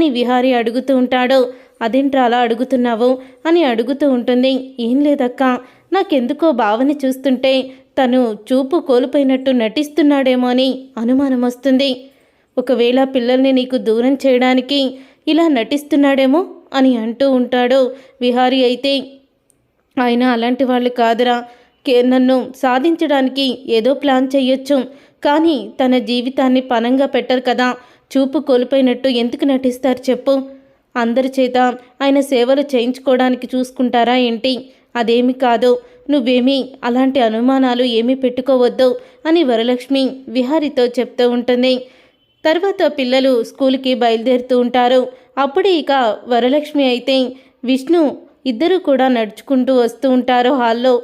అని విహారీ అడుగుతూ ఉంటాడు. అదేంట్రా అలా అడుగుతున్నావు? అని అడుగుతూ ఉంటుంది. ఏం లేదక్క నాకెందుకో భావని చూస్తుంటే తను చూపు కోల్పోయినట్టు నటిస్తున్నాడేమో అని అనుమానం వస్తుంది. ఒకవేళ పిల్లల్ని నీకు దూరం చేయడానికి ఇలా నటిస్తున్నాడేమో అని అంటూ ఉంటాడు. విహారీ అయితే ఆయన అలాంటి వాళ్ళు కాదురా. కే నన్ను సాధించడానికి ఏదో ప్లాన్ చేయొచ్చు కానీ తన జీవితాన్ని పనంగా పెట్టరు కదా. చూపు కోల్పోయినట్టు ఎందుకు నటిస్తారు చెప్పు. అందరి చేత ఆయన సేవలు చేయించుకోవడానికి చూసుకుంటారా ఏంటి? అదేమి కాదు. నువ్వేమీ అలాంటి అనుమానాలు ఏమీ పెట్టుకోవద్దు అని వరలక్ష్మి విహారితో చెప్తూ ఉంటుంది. తర్వాత పిల్లలు స్కూల్కి బయలుదేరుతూ ఉంటారు. అప్పుడే ఇక వరలక్ష్మి అయితే విష్ణు ఇద్దరు కూడా నడుచుకుంటూ వస్తూ ఉంటారు హాల్లో.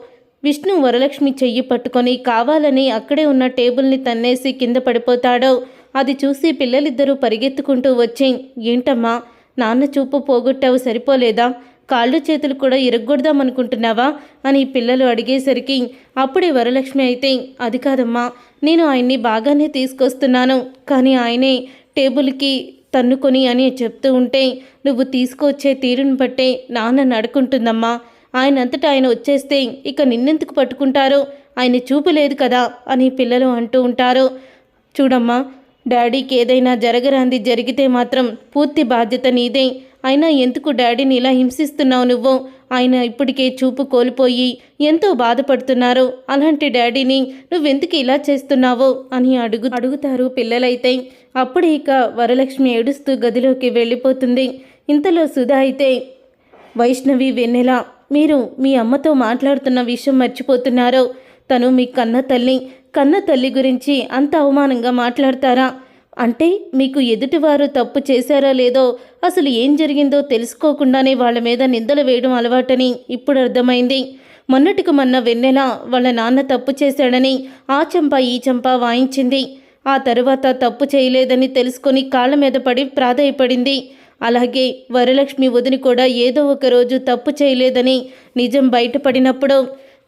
విష్ణు వరలక్ష్మి చెయ్యి పట్టుకొని కావాలని అక్కడే ఉన్న టేబుల్ని తన్నేసి కింద పడిపోతాడు. అది చూసి పిల్లలిద్దరూ పరిగెత్తుకుంటూ వచ్చి ఏంటమ్మా? నాన్న చూపు పోగొట్టావు సరిపోలేదా? కాళ్ళు చేతులు కూడా ఇరగ్గొడదామనుకుంటున్నావా? అని పిల్లలు అడిగేసరికి అప్పుడే వరలక్ష్మి అయితే అది కాదమ్మా నేను ఆయన్ని బాగానే తీసుకొస్తున్నాను. కానీ ఆయనే టేబుల్కి తన్నుకొని అని చెప్తూ ఉంటే నువ్వు తీసుకొచ్చే తీరును బట్టే నాన్న నడుకుంటుందమ్మా. ఆయనంతటా ఆయన వచ్చేస్తే ఇక నిన్నెందుకు పట్టుకుంటారో? ఆయన చూపు లేదు కదా? అని పిల్లలు అంటూ ఉంటారు. చూడమ్మా డాడీకి ఏదైనా జరగరాంది జరిగితే మాత్రం పూర్తి బాధ్యత నీదే. అయినా ఎందుకు డాడీని ఇలా హింసిస్తున్నావు నువ్వు? ఆయన ఇప్పటికే చూపు కోల్పోయి ఎంతో బాధపడుతున్నారు. అలాంటి డాడీని నువ్వెందుకు ఇలా చేస్తున్నావో? అని అడుగు అడుగుతారు పిల్లలైతే. అప్పుడు ఇక వరలక్ష్మి ఏడుస్తూ గదిలోకి వెళ్ళిపోతుంది. ఇంతలో సుధా అయితే వైష్ణవి వెన్నెల మీరు మీ అమ్మతో మాట్లాడుతున్న విషయం మర్చిపోతున్నారో. తను మీ కన్న తల్లి కన్న తల్లి గురించి అంత అవమానంగా మాట్లాడతారా? అంటే మీకు ఎదుటివారు తప్పు చేశారా లేదో అసలు ఏం జరిగిందో తెలుసుకోకుండానే వాళ్ళ మీద నిందలు వేయడం అలవాటని ఇప్పుడు అర్థమైంది. మొన్నటికి మొన్న వెన్నెల వాళ్ళ నాన్న తప్పు చేశాడని ఆ చంప ఈ చంప వాయించింది. ఆ తరువాత తప్పు చేయలేదని తెలుసుకొని కాళ్ళ మీద పడి ప్రాధాయపడింది. అలాగే వరలక్ష్మి వదిని కూడా ఏదో ఒక రోజు తప్పు చేయలేదని నిజం బయటపడినప్పుడు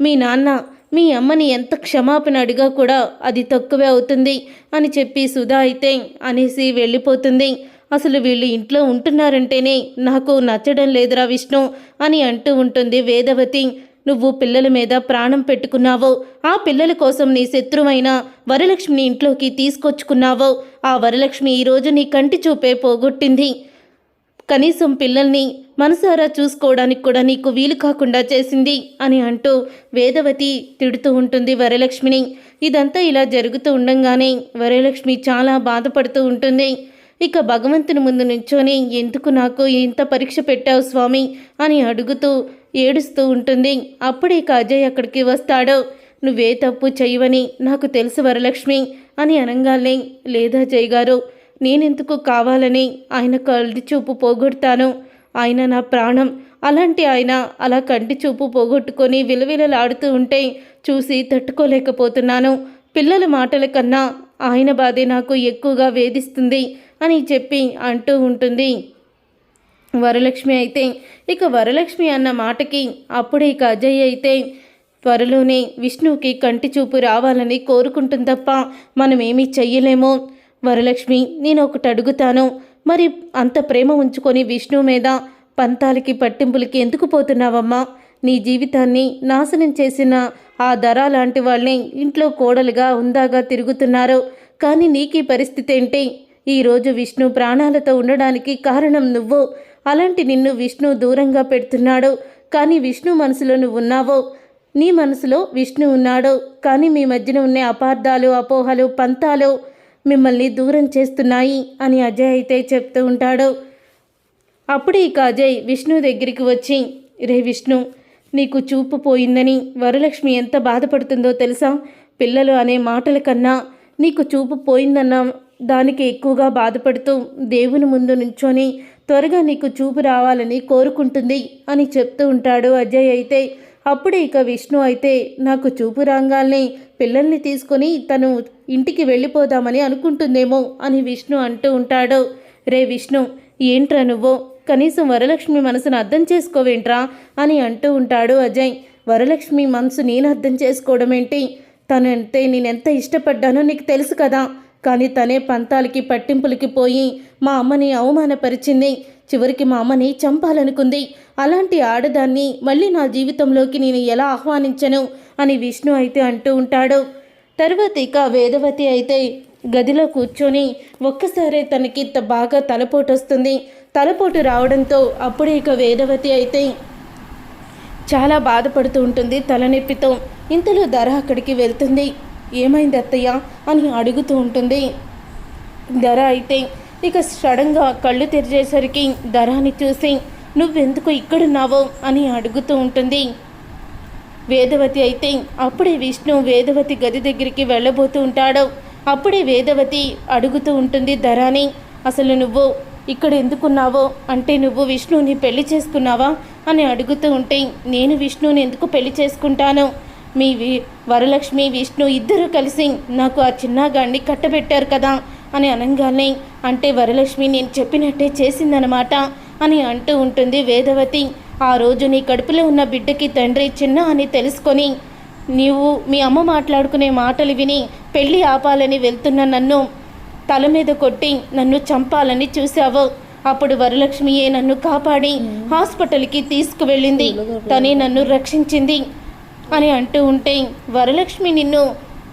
మీ నాన్న మీ అమ్మని ఎంత క్షమాపణ అడిగా కూడా అది తక్కువే అవుతుంది అని చెప్పి సుధా అయితే అనేసి వెళ్ళిపోతుంది. అసలు వీళ్ళు ఇంట్లో ఉంటున్నారంటేనే నాకు నచ్చడం లేదురా విష్ణు అని అంటూ ఉంటుంది వేదవతి. నువ్వు పిల్లల మీద ప్రాణం పెట్టుకున్నావో. ఆ పిల్లల కోసం నీ శత్రువైన వరలక్ష్మిని ఇంట్లోకి తీసుకొచ్చుకున్నావో. ఆ వరలక్ష్మి ఈరోజు నీ కంటి చూపే పోగొట్టింది. కనీసం పిల్లల్ని మనసారా చూసుకోవడానికి కూడా నీకు వీలు కాకుండా చేసింది అని అంటూ వేదవతి తిడుతూ ఉంటుంది వరలక్ష్మిని. ఇదంతా ఇలా జరుగుతూ ఉండంగానే వరలక్ష్మి చాలా బాధపడుతూ ఉంటుంది. ఇక భగవంతుని ముందు నుంచోని ఎందుకు నాకు ఇంత పరీక్ష పెట్టావు స్వామి? అని అడుగుతూ ఏడుస్తూ ఉంటుంది. అప్పుడే ఇక అజయ్ అక్కడికి వస్తాడు. నువ్వే తప్పు చేయవని నాకు తెలుసు వరలక్ష్మి అని అనగానే లేదా జయ్ గారు నేనెందుకు కావాలని ఆయన కంటి చూపు పోగొడతాను? ఆయన నా ప్రాణం. అలాంటి ఆయన అలా కంటి చూపు పోగొట్టుకొని విలవిలలాడుతూ ఉంటే చూసి తట్టుకోలేకపోతున్నాను. పిల్లల మాటల కన్నా ఆయన బాధే నాకు ఎక్కువగా వేధిస్తుంది అని చెప్పి అంటూ ఉంటుంది. వరలక్ష్మి అయితే ఇక వరలక్ష్మి అన్న మాటకి అప్పుడే ఇక అజయ్ అయితే త్వరలోనే విష్ణువుకి కంటి చూపు రావాలని కోరుకుంటుంది తప్ప మనమేమీ చెయ్యలేమో. వరలక్ష్మి నేను ఒకటి అడుగుతాను. మరి అంత ప్రేమ ఉంచుకొని విష్ణు మీద పంతాలకి పట్టింపులకి ఎందుకు పోతున్నావమ్మా? నీ జీవితాన్ని నాశనం చేసిన ఆ ధర లాంటి వాళ్ళని ఇంట్లో కోడలుగా ఉందాగా తిరుగుతున్నారు. కానీ నీకీ పరిస్థితి ఏంటి? ఈరోజు విష్ణు ప్రాణాలతో ఉండడానికి కారణం నువ్వు. అలాంటి నిన్ను విష్ణు దూరంగా పెడుతున్నాడు. కానీ విష్ణు మనసులో నువ్వు ఉన్నావో నీ మనసులో విష్ణు ఉన్నాడు. కానీ మీ మధ్యన ఉన్న అపార్థాలు అపోహలు పంతాలు మిమ్మల్ని దూరం చేస్తున్నాయి అని అజయ్ అయితే చెప్తూ ఉంటాడు. అప్పుడు ఇక అజయ్ విష్ణు దగ్గరికి వచ్చి రే విష్ణు నీకు చూపు పోయిందని వరలక్ష్మి ఎంత బాధపడుతుందో తెలుసా? పిల్లలు అనే మాటల కన్నా నీకు చూపు పోయిందన్న దానికి ఎక్కువగా బాధపడుతూ దేవుని ముందు నుంచొని త్వరగా నీకు చూపు రావాలని కోరుకుంటుంది అని చెప్తూ ఉంటాడు అజయ్ అయితే. అప్పుడే ఇక విష్ణు అయితే నాకు చూపు రాగాల్ని పిల్లల్ని తీసుకొని తను ఇంటికి వెళ్ళిపోదామని అనుకుంటుందేమో అని విష్ణు అంటూ ఉంటాడు. రే విష్ణు ఏంట్రా నువ్వు? కనీసం వరలక్ష్మి మనసును అర్థం చేసుకోవేంట్రా? అని అంటూ ఉంటాడు అజయ్. వరలక్ష్మి మనసు నేను అర్థం చేసుకోవడం ఏంటి తను అంతే నేనెంత ఇష్టపడ్డానో నీకు తెలుసు కదా. కానీ తనే పంతాలకి పట్టింపులకి పోయి మా అమ్మని అవమానపరిచింది. చివరికి మా అమ్మని చంపాలనుకుంది. అలాంటి ఆడదాన్ని మళ్ళీ నా జీవితంలోకి నేను ఎలా ఆహ్వానించను అని విష్ణు అయితే అంటూ ఉంటాడు. తర్వాత ఇక వేదవతి అయితే గదిలో కూర్చొని ఒక్కసారే తనకి బాగా తలపోటు వస్తుంది. తలపోటు రావడంతో అప్పుడే ఇక వేదవతి అయితే చాలా బాధపడుతూ ఉంటుంది తలనొప్పితో. ఇంతలో ధర అక్కడికి వెళ్తుంది. ఏమైంది అత్తయ్య అని అడుగుతూ ఉంటుంది ధర అయితే. ఇక సడన్గా కళ్ళు తెరిచేసరికి ధరాని చూసి నువ్వెందుకు ఇక్కడున్నావో? అని అడుగుతూ ఉంటుంది. వేదవతి అయితే అప్పుడే విష్ణు వేదవతి గది దగ్గరికి వెళ్ళబోతూ ఉంటాడు. అప్పుడే వేదవతి అడుగుతూ ఉంటుంది ధరాని అసలు నువ్వు ఇక్కడ ఎందుకున్నావో? అంటే నువ్వు విష్ణుని పెళ్ళి చేసుకున్నావా? అని అడుగుతూ ఉంటే నేను విష్ణుని ఎందుకు పెళ్ళి చేసుకుంటాను? మీ వి వరలక్ష్మి విష్ణు ఇద్దరు కలిసి నాకు ఆ చిన్నగాడిని కట్టబెట్టారు కదా అని అనగానే అంటే వరలక్ష్మి నేను చెప్పినట్టే చేసిందనమాట అని అంటూ ఉంటుంది వేదవతి. ఆ రోజు నీ కడుపులో ఉన్న బిడ్డకి తండ్రి చిన్న అని తెలుసుకొని నీవు మీ అమ్మ మాట్లాడుకునే మాటలు విని పెళ్ళి ఆపాలని వెళ్తున్న నన్ను తల మీద కొట్టి నన్ను చంపాలని చూశావు. అప్పుడు వరలక్ష్మియే నన్ను కాపాడి హాస్పిటల్కి తీసుకువెళ్ళింది. తనే నన్ను రక్షించింది. అని అంటూ ఉంటే వరలక్ష్మి నిన్ను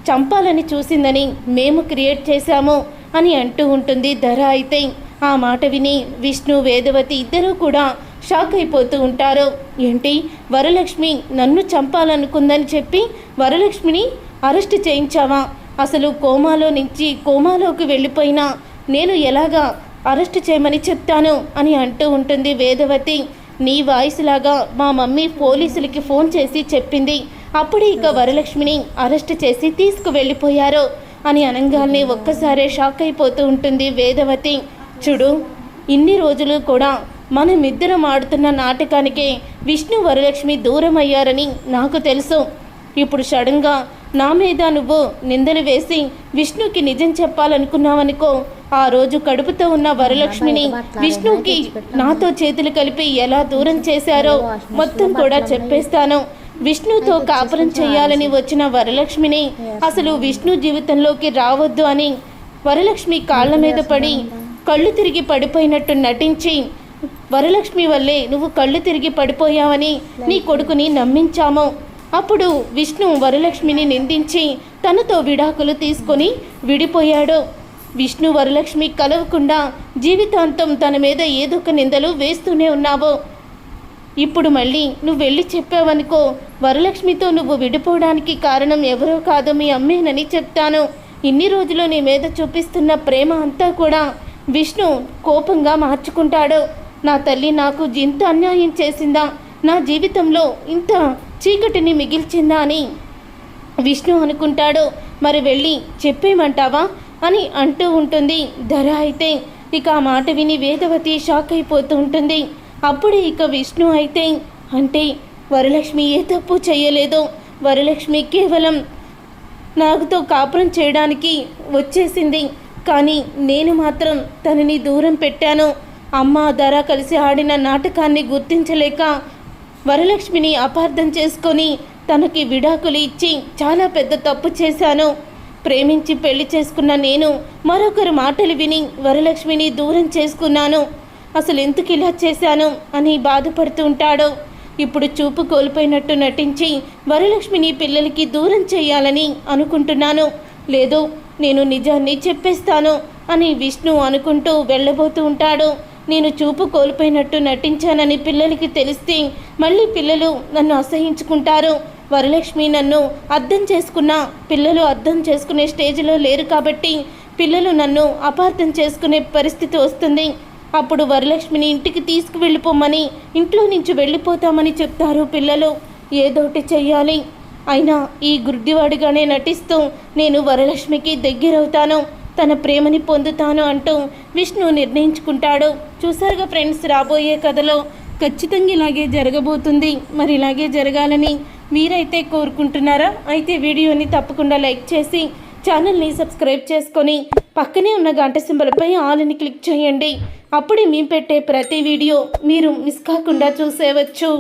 చంపాలని చూసిందని మేము క్రియేట్ చేశాము అని అంటూ ఉంటుంది ధర అయితే. ఆ మాట విని విష్ణు వేదవతి ఇద్దరూ కూడా షాక్ అయిపోతూ ఉంటారు. ఏంటి? వరలక్ష్మి నన్ను చంపాలనుకుందని చెప్పి వరలక్ష్మిని అరెస్ట్ చేయించావా? అసలు కోమాలో నుంచి కోమాలోకి వెళ్ళిపోయినా నేను ఎలాగా అరెస్ట్ చేయమని చెప్తాను అని అంటూ ఉంటుంది వేదవతి. నీ వాయిస్ లాగా మా మమ్మీ పోలీసులకి ఫోన్ చేసి చెప్పింది. అప్పుడే ఇక వరలక్ష్మిని అరెస్ట్ చేసి తీసుకువెళ్ళిపోయారు. అని అనగానే ఒక్కసారే షాక్ అయిపోతూ ఉంటుంది వేదవతి. చూడు ఇన్ని రోజులు కూడా మనమిద్దరం ఆడుతున్న నాటకానికే విష్ణు వరలక్ష్మి దూరం అయ్యారని నాకు తెలుసు. ఇప్పుడు సడన్గా నా మీద నువ్వు నిందలు వేసి విష్ణుకి నిజం చెప్పాలనుకున్నావనుకో ఆ రోజు కడుపుతో ఉన్న వరలక్ష్మిని విష్ణుకి నాతో చేతులు కలిపి ఎలా దూరం చేశారో మొత్తం కూడా చెప్పేస్తాను. విష్ణుతో కాపురం చేయాలని వచ్చిన వరలక్ష్మిని అసలు విష్ణు జీవితంలోకి రావద్దు అని వరలక్ష్మి కాళ్ళ మీద పడి కళ్ళు తిరిగి పడిపోయినట్టు నటించి వరలక్ష్మి వల్లే నువ్వు కళ్ళు తిరిగి పడిపోయావని నీ కొడుకుని నమ్మించాము. అప్పుడు విష్ణు వరలక్ష్మిని నిందించి తనతో విడాకులు తీసుకొని విడిపోయాడు. విష్ణు వరలక్ష్మి కలవకుండా జీవితాంతం తన మీద ఏదో ఒక నిందలు వేస్తూనే ఉన్నావు? ఇప్పుడు మళ్ళీ నువ్వు వెళ్ళి చెప్పావనుకో వరలక్ష్మితో నువ్వు విడిపోవడానికి కారణం ఎవరో కాదు మీ అమ్మేనని చెప్తాను. ఇన్ని రోజులు నీ మీద చూపిస్తున్న ప్రేమ అంతా కూడా విష్ణు కోపంగా మార్చుకుంటాడు. నా తల్లి నాకు ఇంత అన్యాయం చేసిందా? నా జీవితంలో ఇంత చీకటిని మిగిల్చిందా అని? విష్ణు అనుకుంటాడు. మరి వెళ్ళి చెప్పేమంటావా? అని అంటూ ఉంటుంది. ధర అయితే ఇక ఆ మాట విని వేదవతి షాక్ అయిపోతూ ఉంటుంది అప్పుడే ఇక విష్ణు అయితే అంటే వరలక్ష్మి ఏ తప్పు చేయలేదు వరలక్ష్మి కేవలం నాకుతో కాపురం చేయడానికి వచ్చేసింది. కానీ నేను మాత్రం తనని దూరం పెట్టాను. అమ్మ ధర కలిసి ఆడిన నాటకాన్ని గుర్తించలేక వరలక్ష్మిని అపార్థం చేసుకొని తనకి విడాకులు ఇచ్చి చాలా పెద్ద తప్పు చేశాను. ప్రేమించి పెళ్ళి చేసుకున్న నేను మరొకరి మాటలు విని వరలక్ష్మిని దూరం చేసుకున్నాను. అసలు ఎందుకు ఇలా చేశాను అని బాధపడుతూ ఉంటాడు. ఇప్పుడు చూపు కోల్పోయినట్టు నటించి వరలక్ష్మిని పిల్లలకి దూరం చేయాలని అనుకుంటున్నాను. లేదు నేను నిజాన్ని చెప్పేస్తాను అని విష్ణు అనుకుంటూ వెళ్ళబోతూ ఉంటాడు. నేను చూపు కోల్పోయినట్టు నటించానని పిల్లలకి తెలిస్తే మళ్ళీ పిల్లలు నన్ను అసహించుకుంటారు. వరలక్ష్మి నన్ను అర్థం చేసుకున్న పిల్లలు అర్థం చేసుకునే స్టేజ్లో లేరు కాబట్టి పిల్లలు నన్ను అపార్థం చేసుకునే పరిస్థితి వస్తుంది. అప్పుడు వరలక్ష్మిని ఇంటికి తీసుకువెళ్ళిపోమని ఇంట్లో నుంచి వెళ్ళిపోతామని చెప్తారు పిల్లలు. ఏదోటి చెయ్యాలి. అయినా ఈ గుడ్డివాడిగానే నటిస్తూ నేను వరలక్ష్మికి దగ్గరవుతాను. తన ప్రేమని పొందుతాను అంటూ విష్ణు నిర్ణయించుకుంటాడు. చూసారుగా ఫ్రెండ్స్ రాబోయే కథలో ఖచ్చితంగా ఇలాగే జరగబోతుంది. మరి ఇలాగే జరగాలని మీరైతే కోరుకుంటున్నారా? అయితే వీడియోని తప్పకుండా లైక్ చేసి ఛానల్ని సబ్స్క్రైబ్ చేసుకొని పక్కనే ఉన్న గంట సింబల్పై ఆల్ని క్లిక్ చేయండి. అప్పుడే మేము పెట్టే ప్రతి వీడియో మీరు మిస్ కాకుండా చూసేవచ్చు.